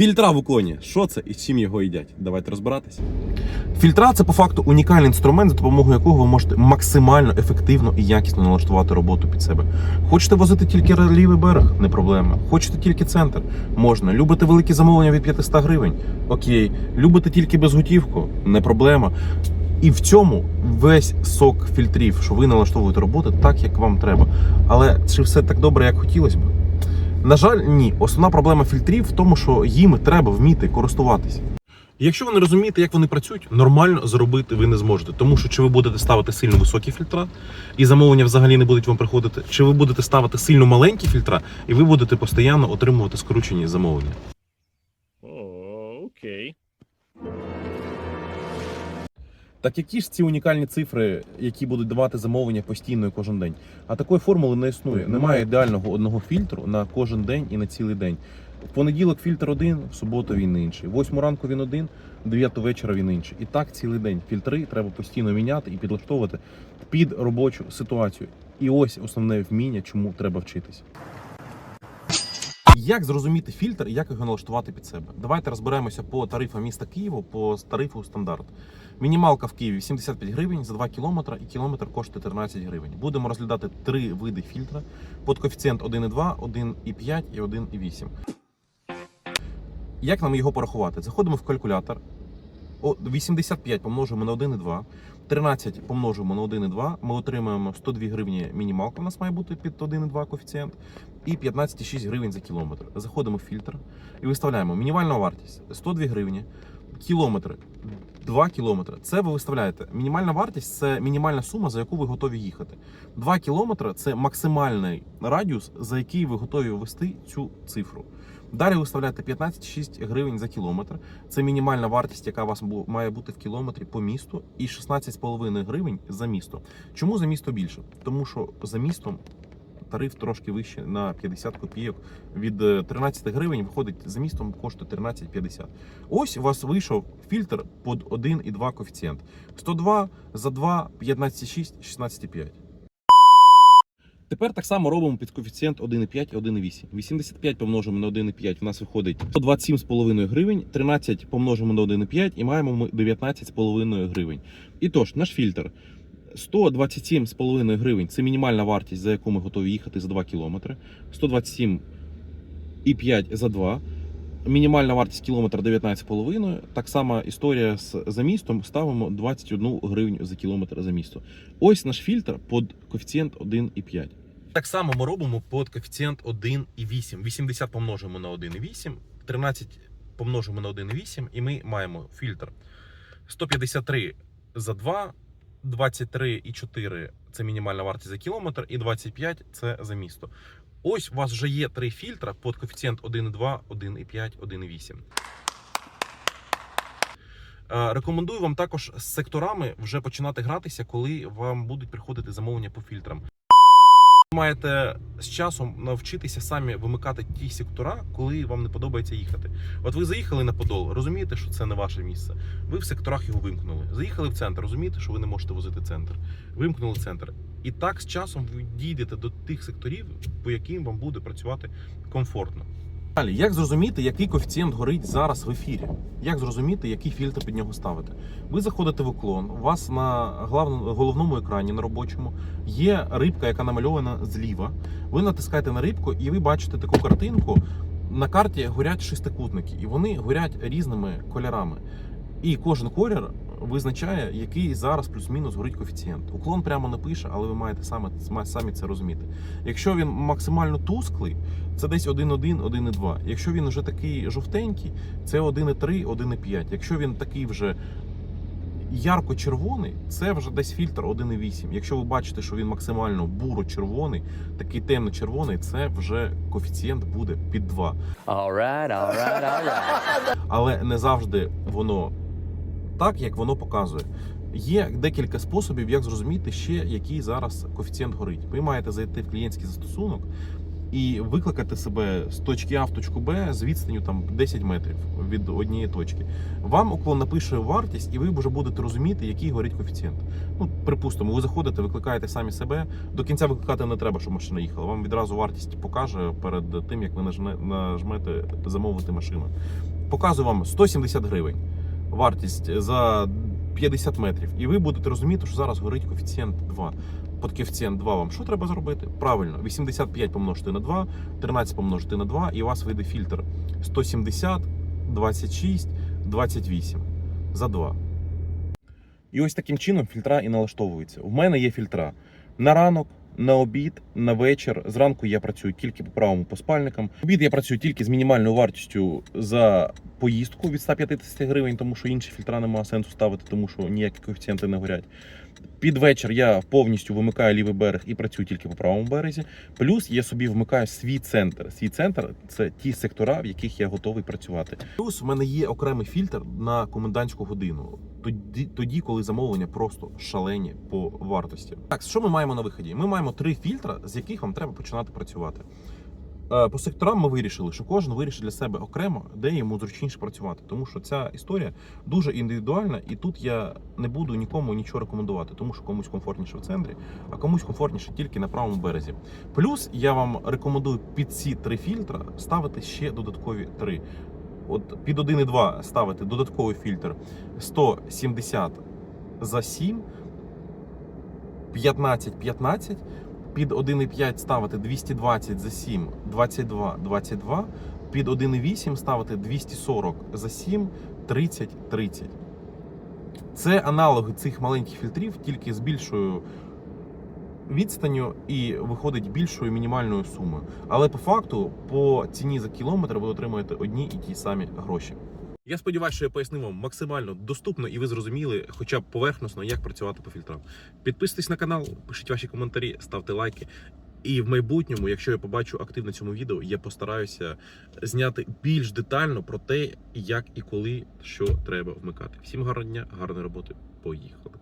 Фільтра в уклоні. Що це і чим його їдять? Давайте розбиратися. Фільтра це по факту унікальний інструмент, за допомогою якого ви можете максимально ефективно і якісно налаштувати роботу під себе. Хочете возити тільки лівий берег? Не проблема. Хочете тільки центр? Можна. Любите великі замовлення від 500 гривень? Окей. Любите тільки безготівку? Не проблема. І в цьому весь сок фільтрів, що ви налаштовуєте роботи так, як вам треба. Але чи все так добре, як хотілося б? На жаль, ні. Основна проблема фільтрів в тому, що їм треба вміти користуватися. Якщо ви не розумієте, як вони працюють, нормально зробити ви не зможете. Тому що чи ви будете ставити сильно високі фільтра, і замовлення взагалі не будуть вам приходити, чи ви будете ставити сильно маленькі фільтра, і ви будете постійно отримувати скручені замовлення. Так які ж ці унікальні цифри, які будуть давати замовлення постійно і кожен день? А такої формули не існує. Немає ідеального одного фільтру на кожен день і на цілий день. В понеділок фільтр один, в суботу він інший. В восьму ранку він один, в дев'яту вечора він інший. І так цілий день. Фільтри треба постійно міняти і підлаштовувати під робочу ситуацію. І ось основне вміння, чому треба вчитися. Як зрозуміти фільтр і як його налаштувати під себе? Давайте розберемося по тарифам міста Києва, по тарифу стандарт. Мінімалка в Києві 75 гривень за 2 кілометри, і кілометр коштує 13 гривень. Будемо розглядати три види фільтра під коефіцієнт 1,2, 1,5 і 1,8. Як нам його порахувати? Заходимо в калькулятор. 85 помножимо на 1,2, 13 помножимо на 1,2, ми отримаємо 102 гривні мінімалка, у нас має бути під 1,2 коефіцієнт, і 15,6 гривень за кілометр. Заходимо в фільтр і виставляємо мінімальна вартість 102 гривні, кілометри 2 кілометри. Це ви виставляєте. Мінімальна вартість це мінімальна сума, за яку ви готові їхати. 2 кілометри це максимальний радіус, за який ви готові ввести цю цифру. Далі ви виставляєте 15,6 гривень за кілометр. Це мінімальна вартість, яка у вас має бути в кілометрі по місту, і 16,5 гривень за місто. Чому за місто більше? Тому що за містом тариф трошки вище на 50 копійок. Від е, 13 гривень виходить за містом коштує 13,50. Ось у вас вийшов фільтр під 1,2 коефіцієнт. 102 за 2, 15,6, 16,5. Тепер так само робимо під коефіцієнт 1,5 і 1,8. 85 помножимо на 1,5, у нас виходить 127,5 гривень, 13 помножимо на 1,5 і маємо ми 19,5 гривень. І тож, наш фільтр 127,5 гривень це мінімальна вартість, за яку ми готові їхати за 2 кілометри. 127,5 за 2. Мінімальна вартість кілометра 19,5. Так само історія з за містом. Ставимо 21 гривню за кілометр за місто. Ось наш фільтр під коефіцієнт 1,5. Так само ми робимо під коефіцієнт 1,8. 80 помножимо на 1,8, 13 помножимо на 1,8 і ми маємо фільтр 153 за 2, 23,4 це мінімальна вартість за кілометр, і 25 це за місто. Ось у вас вже є три фільтра під коефіцієнт 1,2, 1,5, 1,8. Е, Рекомендую вам також з секторами вже починати гратися, коли вам будуть приходити замовлення по фільтрам. Маєте з часом навчитися самі вимикати ті сектора, коли вам не подобається їхати. От ви заїхали на Подол, розумієте, що це не ваше місце. Ви в секторах його вимкнули. Заїхали в центр, розумієте, що ви не можете возити центр. Вимкнули центр. І так з часом ви дійдете до тих секторів, по яким вам буде працювати комфортно. Далі, як зрозуміти, який коефіцієнт горить зараз в ефірі? Як зрозуміти, який фільтр під нього ставити? Ви заходите в уклон, у вас на головному екрані на робочому є рибка, яка намальована зліва. Ви натискаєте на рибку і ви бачите таку картинку. На карті горять шестикутники, і вони горять різними кольорами. І кожен колір визначає, який зараз плюс-мінус горить коефіцієнт. Уклон прямо не пише, але ви маєте саме, самі це розуміти. Якщо він максимально тусклий, це десь 1,1, 1,2. Якщо він вже такий жовтенький, це 1,3, 1,5. Якщо він такий вже ярко-червоний, це вже десь фільтр 1,8. Якщо ви бачите, що він максимально буро-червоний, такий темно-червоний, це вже коефіцієнт буде під 2. All right, all right, all right. Але не завжди воно так, як воно показує. Є декілька способів, як зрозуміти ще, який зараз коефіцієнт горить. Ви маєте зайти в клієнтський застосунок і викликати себе з точки А в точку Б з відстанню там 10 метрів від однієї точки. Вам уклон напише вартість, і ви вже будете розуміти, який горить коефіцієнт. Ну, припустимо, ви заходите, викликаєте самі себе. До кінця викликати не треба, щоб машина їхала. Вам відразу вартість покаже перед тим, як ви нажмете замовити машину. Показую вам 170 гривень. Вартість за 50 метрів. І ви будете розуміти, що зараз горить коефіцієнт 2. Під коефіцієнт 2 вам що треба зробити? Правильно, 85 помножити на 2, 13 помножити на 2, і у вас вийде фільтр 170, 26, 28 за 2. І ось таким чином фільтра і налаштовуються. У мене є фільтра на ранок, на обід, на вечір. Зранку я працюю тільки по правому по спальникам. Обід я працюю тільки з мінімальною вартістю за поїздку від 150 гривень, тому що інші фільтра немає сенсу ставити, тому що ніякі коефіцієнти не горять. Під вечір я повністю вимикаю лівий берег і працюю тільки по правому березі. Плюс я собі вмикаю свій центр. Свій центр це ті сектора, в яких я готовий працювати. Плюс в мене є окремий фільтр на комендантську годину. Тоді, тоді, коли замовлення просто шалені по вартості. Так, що ми маємо на виході? Ми маємо три фільтри, з яких вам треба починати працювати. Е, По секторам ми вирішили, що кожен вирішить для себе окремо, де йому зручніше працювати. Тому що ця історія дуже індивідуальна, і тут я не буду нікому нічого рекомендувати, тому що комусь комфортніше в центрі, а комусь комфортніше тільки на правому березі. Плюс я вам рекомендую під ці три фільтри ставити ще додаткові три. От під 1,2 ставити додатковий фільтр 170 за 7, 15 15 під 1,5 ставити 220 за 7, 22, 22. Під 1,8 ставити 240 за 7, 30, 30. Це аналоги цих маленьких фільтрів, тільки з більшою відстанню і виходить більшою мінімальною сумою. Але по факту, по ціні за кілометр ви отримуєте одні і ті самі гроші. Я сподіваюся, що я пояснив вам максимально доступно і ви зрозуміли, хоча б поверхносно, як працювати по фільтрам. Підписуйтесь на канал, пишіть ваші коментарі, ставте лайки. І в майбутньому, якщо я побачу активно цьому відео, я постараюся зняти більш детально про те, як і коли що треба вмикати. Всім гарного дня, гарної роботи. Поїхали.